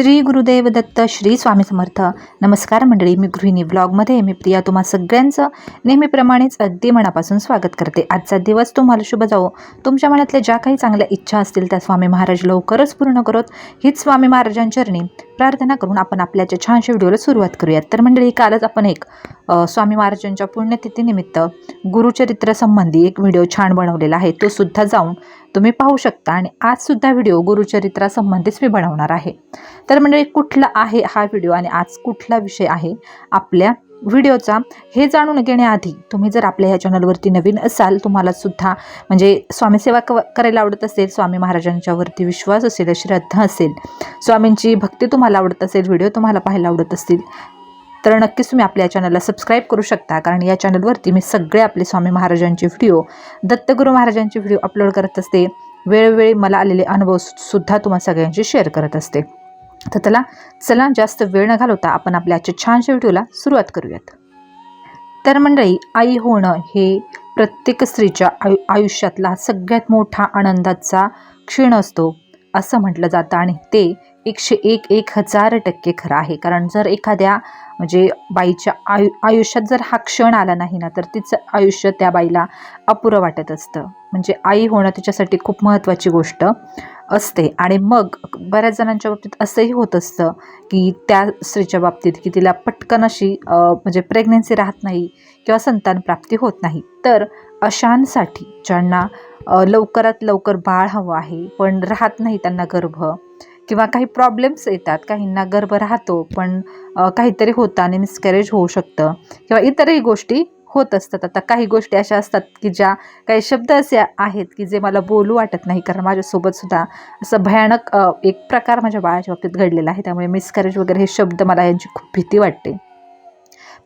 श्री गुरुदेव दत्त श्री स्वामी समर्थ. नमस्कार मंडळी मी गृहिणी ब्लॉगमध्ये मी प्रिया. तुम्हा सगळ्यांचं नेहमीप्रमाणेच अगदी मनापासून स्वागत करते. आजचा दिवस तुम्हाला शुभ जावो. तुमच्या मनातल्या ज्या काही चांगल्या इच्छा असतील त्या स्वामी महाराज लवकरच पूर्ण करत. हीच स्वामी महाराजांचरणी प्रार्थना करून आपण आपल्याच्या छानशा व्हिडिओला सुरुवात करूयात. तर मंडळी कालच आपण एक स्वामी महाराजांच्या पुण्यतिथीनिमित्त गुरुचरित्रासंबंधी एक व्हिडिओ छान बनवलेला आहे. तो सुद्धा जाऊन तुम्ही पाहू शकता आणि आज सुद्धा व्हिडिओ गुरुचरित्रासंबंधीच मी बनवणार आहे. तर म्हणजे कुठला आहे हा व्हिडिओ आणि आज कुठला विषय आहे? आपल्या व्हिडिओचा हे जाणून घेण्याआधी तुम्ही जर आपल्या ह्या चॅनलवरती नवीन असाल तुम्हाला सुद्धा म्हणजे स्वामीसेवा क करायला आवडत असेल स्वामी महाराजांच्यावरती विश्वास असेल श्रद्धा असेल स्वामींची भक्ती तुम्हाला आवडत असेल व्हिडिओ तुम्हाला पाहायला आवडत असतील तर नक्कीच तुम्ही आपल्या चॅनलला सबस्क्राईब करू शकता कारण या चॅनलवरती मी सगळे आपले स्वामी महाराजांचे व्हिडिओ दत्तगुरू महाराजांचे व्हिडिओ अपलोड करत असते. वेळोवेळी मला आलेले अनुभव सुद्धा तुम्हाला सगळ्यांशी शेअर करत असते. तर त्याला चला जास्त वेळ न घालवता आपण आपल्या आजच्या छानशा व्हिडिओला सुरुवात करूयात. तर मंडळी आई होणं हे प्रत्येक स्त्रीच्या आयु आयुष्यातला सगळ्यात मोठा आनंदाचा क्षण असतो असं म्हटलं जातं आणि ते एकशे एक एक हजार टक्के खरं आहे. कारण जर एखाद्या म्हणजे बाईच्या आयु आयुष्यात जर हा क्षण आला नाही ना तर तिचं आयुष्य त्या बाईला अपुरं वाटत असतं. म्हणजे आई होणं तिच्यासाठी खूप महत्त्वाची गोष्ट. असते. आणि मग बऱ्याच जणांच्या बाबतीत असंही होत असतं की त्या स्त्रीच्या बाबतीत की तिला पटकन अशी म्हणजे प्रेग्नेन्सी राहत नाही किंवा संतान प्राप्ती होत नाही. तर अशांसाठी ज्यांना लवकरात लवकर बाळ हवं आहे पण राहत नाही त्यांना गर्भ किंवा काही प्रॉब्लेम्स येतात काहींना गर्भ राहतो पण काहीतरी होतं आणि मिसकॅरेज होऊ शकतं किंवा इतरही गोष्टी होत असतात. आता काही गोष्टी अशा असतात की ज्या काही शब्द असे आहेत की जे मला बोलू वाटत नाही. कारण माझ्यासोबतसुद्धा असं भयानक एक प्रकार माझ्या बाळाच्या बाबतीत घडलेला आहे. त्यामुळे मिसकॅरेज वगैरे हे शब्द मला यांची खूप भीती वाटते.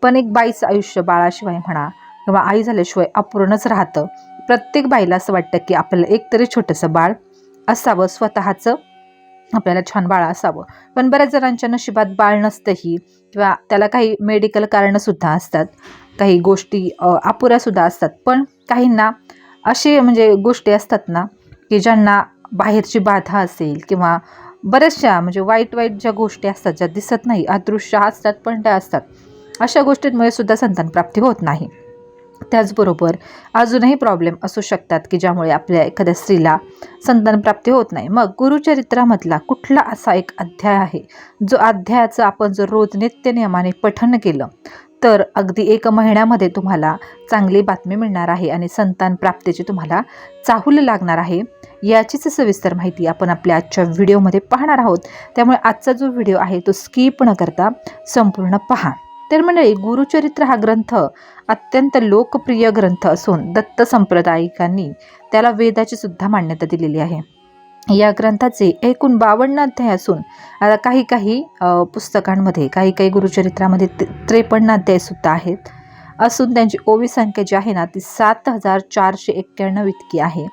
पण एक बाईचं आयुष्य बाळाशिवाय म्हणा किंवा आई झाल्याशिवाय अपूर्णच राहतं. प्रत्येक बाईला असं वाटतं की आपल्याला एक तरी छोटंसं बाळ असावं स्वतःचं आपल्याला छान बाळ असावं. पण बऱ्याच जणांच्या नशिबात बाळ नसतंही किंवा त्याला काही मेडिकल कारणंसुद्धा असतात. काही गोष्टी अपुऱ्यासुद्धा असतात. पण काहींना असे म्हणजे गोष्टी असतात ना की ज्यांना बाहेरची बाधा असेल किंवा बऱ्याचशा म्हणजे वाईट वाईट ज्या गोष्टी असतात ज्या दिसत नाही अदृश्य असतात पण त्या असतात अशा गोष्टींमुळे सुद्धा संतान प्राप्ती होत नाही. त्याचबरोबर अजूनही प्रॉब्लेम असू शकतात की ज्यामुळे आपल्या एखाद्या स्त्रीला संतान प्राप्ती होत नाही. मग गुरुचरित्रामधला कुठला असा एक अध्याय आहे जो अध्यायाचं आपण जर रोज नित्य नियमाने पठन केलं तर अगदी एक महिन्यामध्ये तुम्हाला चांगली बातमी मिळणार आहे आणि संतान प्राप्तीची तुम्हाला चाहूल लागणार आहे. याचीच सविस्तर माहिती आपण आपल्या आजच्या व्हिडिओमध्ये पाहणार आहोत. त्यामुळे आजचा जो व्हिडिओ आहे तो स्किप न करता संपूर्ण पहा. तर मंडळी गुरुचरित्र हा ग्रंथ अत्यंत लोकप्रिय ग्रंथ असून दत्त संप्रदायिकांनी त्याला वेदाची सुद्धा मान्यता दिलेली आहे. या ग्रंथाचे एकूण बावन्न अध्याय असून आता काही काही पुस्तकांमध्ये काही काही गुरुचरित्रामध्ये त्रेपन्न अध्याय सुद्धा आहेत. असून त्यांची ओवी संख्या जी आहे ना ती सात हजार चारशे एक्क्याण्णव इतकी आहे.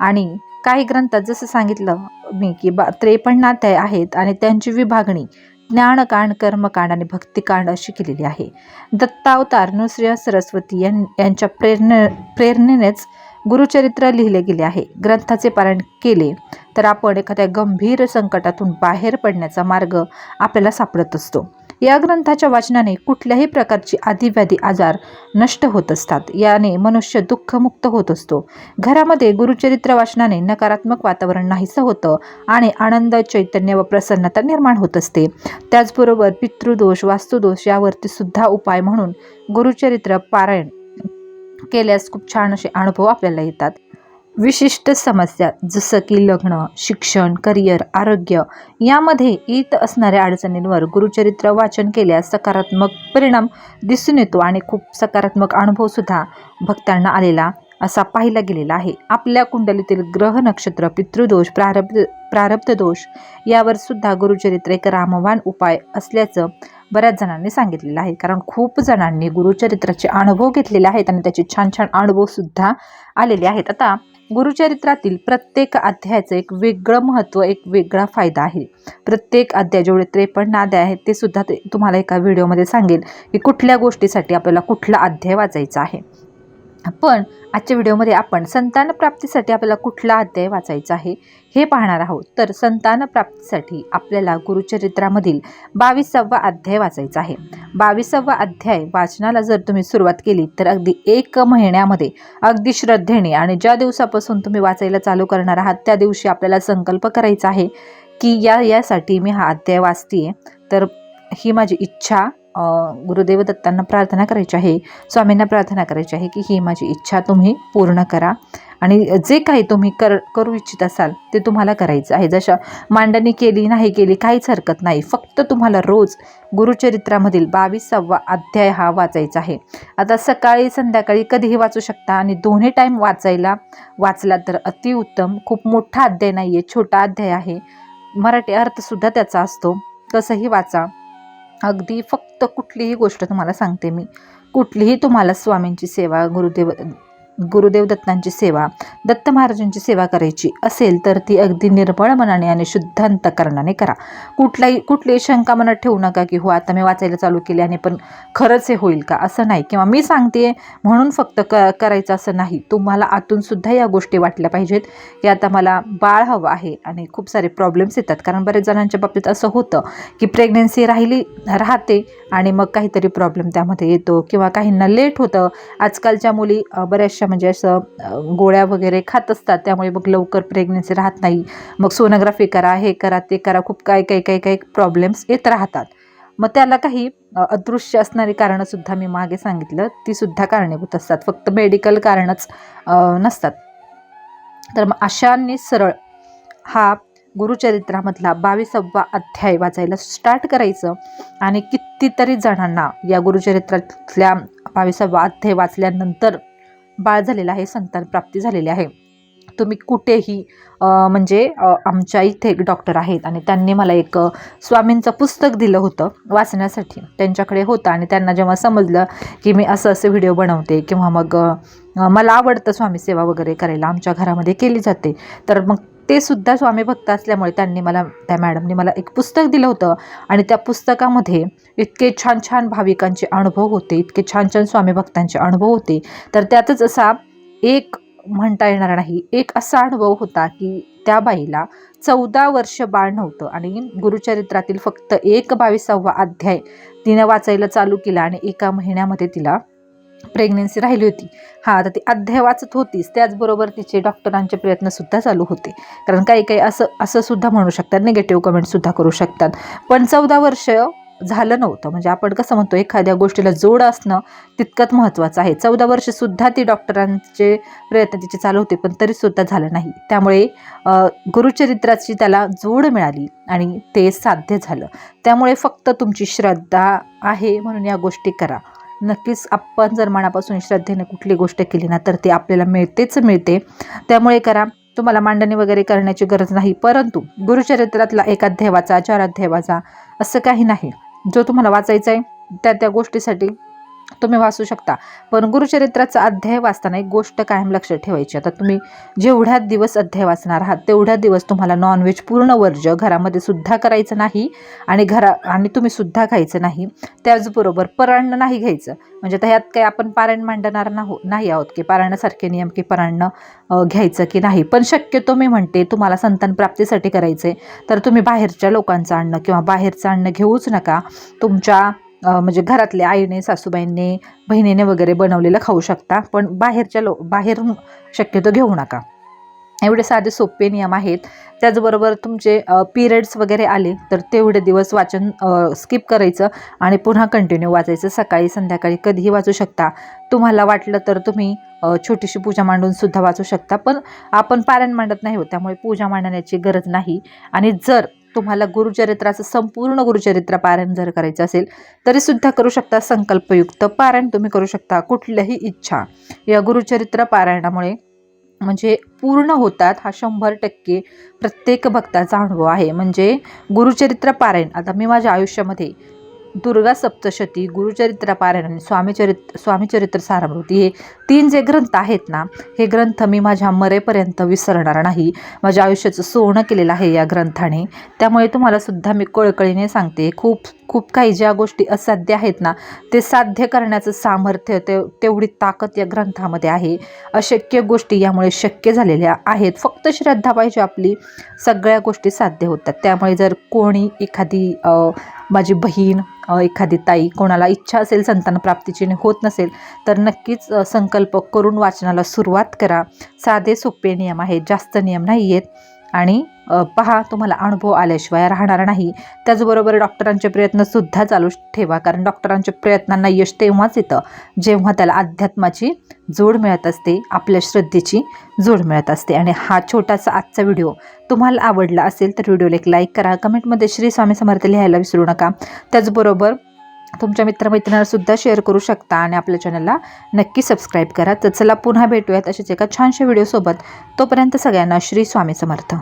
आणि काही ग्रंथात जसं सांगितलं मी की बा त्रेपन्न अध्याय आहेत आणि त्यांची विभागणी ज्ञानकांड कर्मकांड आणि भक्तिकांड अशी केलेली आहे. दत्तावतार नुसऱ्या सरस्वती यां यांच्या प्रेरणे प्रेरणेनेच गुरुचरित्र लिहिले गेले आहे. ग्रंथाचे पारायण केले तर आपण एखाद्या गंभीर संकटातून बाहेर पडण्याचा मार्ग आपल्याला सापडत असतो. या ग्रंथाच्या वाचनाने कुठल्याही प्रकारची आधीव्याधी आजार नष्ट होत असतात. याने मनुष्य दुःखमुक्त होत असतो. घरामध्ये गुरुचरित्र वाचनाने नकारात्मक वातावरण नाहीसं होतं आणि आनंद चैतन्य व प्रसन्नता निर्माण होत असते. त्याचबरोबर पितृदोष वास्तुदोष यावरती सुद्धा उपाय म्हणून गुरुचरित्र पारायण केल्यास खूप छान असे अनुभव आपल्याला येतात. विशिष्ट समस्या जसं की लग्न शिक्षण करिअर आरोग्य यामध्ये येत असणाऱ्या अडचणींवर गुरुचरित्र वाचन केल्यास सकारात्मक परिणाम दिसून येतो आणि खूप सकारात्मक अनुभवसुद्धा भक्तांना आलेला असा पाहिला गेलेला आहे. आपल्या कुंडलीतील ग्रह नक्षत्र पितृदोष प्रारब्ध प्रारब्ध दोष यावर सुद्धा गुरुचरित्र एक रामवान उपाय असल्याचं बऱ्याच जणांनी सांगितलेलं आहे. कारण खूप जणांनी गुरुचरित्राचे अनुभव घेतलेले आहेत आणि त्याचे छान छान अनुभवसुद्धा आलेले आहेत. आता गुरुचरित्रातील प्रत्येक अध्यायाचं एक वेगळं महत्त्व एक वेगळा फायदा आहे. प्रत्येक अध्याय जेवढे त्रेपन्न अध्याय आहेत ते सुद्धा ते तुम्हाला एका व्हिडिओमध्ये सांगेल की कुठल्या गोष्टीसाठी आपल्याला कुठला अध्याय वाचायचा आहे. पण आजच्या व्हिडिओमध्ये आपण संतान प्राप्तीसाठी आपल्याला कुठला अध्याय वाचायचा आहे हे पाहणार आहोत. तर संतान प्राप्तीसाठी आपल्याला गुरुचरित्रामधील बावीसावा अध्याय वाचायचा आहे. बावीसावा अध्याय वाचनाला जर तुम्ही सुरुवात केली तर अगदी एक महिन्यामध्ये अगदी श्रद्धेने आणि ज्या दिवसापासून तुम्ही वाचायला चालू करणार आहात त्या दिवशी आपल्याला संकल्प करायचा आहे की या यासाठी मी हा अध्याय वाचते तर ही माझी इच्छा गुरुदेव दत्तांना प्रार्थना करायची आहे स्वामींना प्रार्थना करायची आहे की ही माझी इच्छा तुम्ही पूर्ण करा. आणि जे काही तुम्ही कर करू इच्छित असाल ते तुम्हाला करायचं आहे. जशा मांडणी केली नाही केली काहीच हरकत नाही. फक्त तुम्हाला रोज गुरुचरित्रामधील बावीसावा अध्याय हा वाचायचा आहे. आता सकाळी संध्याकाळी कधीही वाचू शकता आणि दोन्ही टाईम वाचायला वाचला तर अतिउत्तम. खूप मोठा अध्याय नाही आहे छोटा अध्याय आहे. मराठी अर्थसुद्धा त्याचा असतो. कसंही वाचा. अगदी फक्त कुठलीही गोष्ट तुम्हाला सांगते मी. कुठलीही तुम्हाला स्वामींची सेवा गुरुदेव गुरुदेव दत्तांची सेवा दत्त महाराजांची सेवा करायची असेल तर ती अगदी निर्मळ मनाने आणि शुद्ध अंतकरणाने करा. कुठलाही कुठलीही शंका मनात ठेवू नका की हो आता मी वाचायला चालू केली आणि पण खरंच हे होईल का? असं नाही. किंवा मी सांगते म्हणून फक्त क करायचं असं नाही. तुम्हाला आतून सुद्धा या गोष्टी वाटल्या पाहिजेत. की आता मला बाळ हवं आहे आणि खूप सारे प्रॉब्लेम्स येतात. कारण बरेच जणांच्या बाबतीत असं होतं की प्रेग्नेन्सी राहिली राहते आणि मग काहीतरी प्रॉब्लेम त्यामध्ये येतो किंवा काहींना लेट होतं. आजकालच्या मुली बऱ्याचशा अशा म्हणजे असं गोळ्या वगैरे खात असतात. त्यामुळे मग लवकर प्रेग्नन्सी राहत नाही. मग सोनोग्राफी करा हे करा ते करा. खूप काही काही काही काही प्रॉब्लेम्स येत राहतात. मग त्याला काही अदृश्य असणारी कारणंसुद्धा मी मागे सांगितलं. तीसुद्धा कारणीभूत असतात. फक्त मेडिकल कारणच नसतात. तर मग अशांनी सरळ हा गुरुचरित्रामधला बावीसावा अध्याय वाचायला स्टार्ट करायचं. आणि कितीतरी जणांना या गुरुचरित्रातल्या बावीसावा अध्याय वाचल्यानंतर बाळ झालेलं आहे संतान प्राप्ती झालेली आहे. तुम्ही कुठेही म्हणजे आमच्या इथे एक डॉक्टर आहेत आणि त्यांनी मला एक स्वामींचं पुस्तक दिलं होतं वाचण्यासाठी. त्यांच्याकडे होतं आणि त्यांना जेव्हा समजलं की मी असं असं व्हिडिओ बनवते किंवा मग मला आवडतं स्वामी सेवा वगैरे करायला आमच्या घरामध्ये केली जाते तर मग ते सुद्धा स्वामी भक्त असल्यामुळे त्यांनी मला त्या मॅडमनी मला एक पुस्तक दिलं होतं. आणि त्या पुस्तकामध्ये इतके छान छान भाविकांचे अनुभव होते इतके छान छान स्वामी भक्तांचे अनुभव होते. तर त्यातच असा एक म्हणता येणार नाही एक असा अनुभव होता की त्या बाईला चौदा वर्ष बाळ नव्हतं आणि गुरुचरित्रातील फक्त एक बावीसावा अध्याय तिनं वाचायला चालू केला आणि एका महिन्यामध्ये तिला प्रेग्नन्सी राहिली होती. हां आता ती अध्याय वाचत होतीच त्याचबरोबर तिचे डॉक्टरांचे प्रयत्नसुद्धा चालू होते. कारण काही काही असं असं सुद्धा म्हणू शकतात निगेटिव्ह कमेंटसुद्धा करू शकतात. पण चौदा वर्ष झालं नव्हतं. म्हणजे आपण कसं म्हणतो एखाद्या गोष्टीला जोड असणं तितकंच महत्त्वाचं आहे. चौदा वर्षसुद्धा ती डॉक्टरांचे प्रयत्न तिचे चालू होते पण तरीसुद्धा झालं नाही. त्यामुळे गुरुचरित्राची त्याला जोड मिळाली आणि ते साध्य झालं. त्यामुळे फक्त तुमची श्रद्धा आहे म्हणून या गोष्टी करा. नक्कीच आपण जर मनापासून श्रद्धेने कुठली गोष्ट केली ना तर ती आपल्याला मिळतेच मिळते. त्यामुळे करा तुम्हाला मांडणी वगैरे करण्याची गरज नाही परंतु गुरुचरित्रातला एक अध्याय वाचा चार अध्याय वाचा असं काही नाही. जो तुम्हाला वाचायचा आहे त्या त्या गोष्टीसाठी तुम्ही वाचू शकता. पण गुरुचरित्राचा अध्याय वाचताना एक गोष्ट कायम लक्षात ठेवायची. आता तुम्ही जेवढ्या दिवस अध्याय वाचणार आहात तेवढ्या दिवस तुम्हाला नॉनव्हेज पूर्ण वर्ज घरामध्ये सुद्धा करायचं नाही आणि घरा आणि तुम्ही सुद्धा खायचं नाही. त्याचबरोबर परान्न नाही घ्यायचं. म्हणजे आता ह्यात काही आपण पारायण मांडणार नाहो नाही आहोत की पारायणासारखे नियम की परान्न घ्यायचं की नाही. पण शक्यतो मी म्हणते तुम्हाला संतान प्राप्तीसाठी करायचं आहे तर तुम्ही बाहेरच्या लोकांचं अन्न किंवा बाहेरचं अन्न घेऊच नका. तुमच्या म्हणजे घरातल्या आईने सासूबाईंनी बहिणीने वगैरे बनवलेलं खाऊ शकता पण बाहेरच्या लो बाहेरून शक्यतो घेऊ नका. एवढे साधे सोपे नियम आहेत. त्याचबरोबर तुमचे पिरियड्स वगैरे आले तर तेवढे दिवस वाचन स्किप करायचं आणि पुन्हा कंटिन्यू वाचायचं. सकाळी संध्याकाळी कधीही वाचू शकता. तुम्हाला वाटलं तर तुम्ही छोटीशी पूजा मांडून सुद्धा वाचू शकता पण आपण पारायण मांडत नाही हो त्यामुळे पूजा मांडण्याची गरज नाही. आणि जर तुम्हाला गुरुचरित्राचं संपूर्ण गुरुचरित्र पारायण जर करायचं असेल तरी सुद्धा करू शकता संकल्पयुक्त पारायण. तुम्ही करू शकता कुठल्याही इच्छा. या गुरुचरित्र पारायणामुळे म्हणजे पूर्ण होतात हा शंभर टक्के प्रत्येक भक्ताचा अनुभव आहे. म्हणजे गुरुचरित्र पारायण आता मी माझ्या आयुष्यामध्ये दुर्गा सप्तशती गुरुचरित्र पारायण आणि स्वामीचरित्र स्वामीचरित्र सारामृती हे तीन जे ग्रंथ आहेत ना हे ग्रंथ मी माझ्या मरेपर्यंत विसरणार नाही. माझ्या आयुष्याचं सोनं केलेलं आहे या ग्रंथाने. त्यामुळे तुम्हाला सुद्धा मी कळकळीने सांगते खूप खूप काही ज्या गोष्टी असाध्य आहेत ना ते साध्य करण्याचं सामर्थ्य ते तेवढी ताकद या ग्रंथामध्ये आहे. अशक्य गोष्टी यामुळे शक्य झालेल्या आहेत. फक्त श्रद्धा पाहिजे आपली सगळ्या गोष्टी साध्य होतात. त्यामुळे जर कोणी एखादी माझी बहीण एखादी ताई कोणाला इच्छा असेल संतान प्राप्तीची आणि होत नसेल तर नक्कीच संकल्प करून वाचनाला सुरुवात करा. साधे सोपे नियम आहेत. जास्त नियम नाही आहेत आणि पहा तुम्हाला अनुभव आल्याशिवाय राहणार नाही. त्याचबरोबर डॉक्टरांचे प्रयत्नसुद्धा चालू ठेवा कारण डॉक्टरांच्या प्रयत्नांना यश तेव्हाच येतं. जेव्हा त्याला अध्यात्माची जोड मिळत असते आपल्या श्रद्धेची जोड मिळत असते. आणि हा छोटासा आजचा व्हिडिओ तुम्हाला आवडला असेल तर व्हिडिओला एक लाईक करा. कमेंटमध्ये श्री स्वामी समर्थ लिहायला विसरू नका. त्याचबरोबर तुमच्या मित्रमैत्रिणींसुद्धा शेअर करू शकता आणि आपल्या चॅनलला नक्की सबस्क्राईब करा. तर चला पुन्हा भेटूयात अशाच एका छानशा व्हिडिओसोबत तोपर्यंत सगळ्यांना श्री स्वामी समर्थ.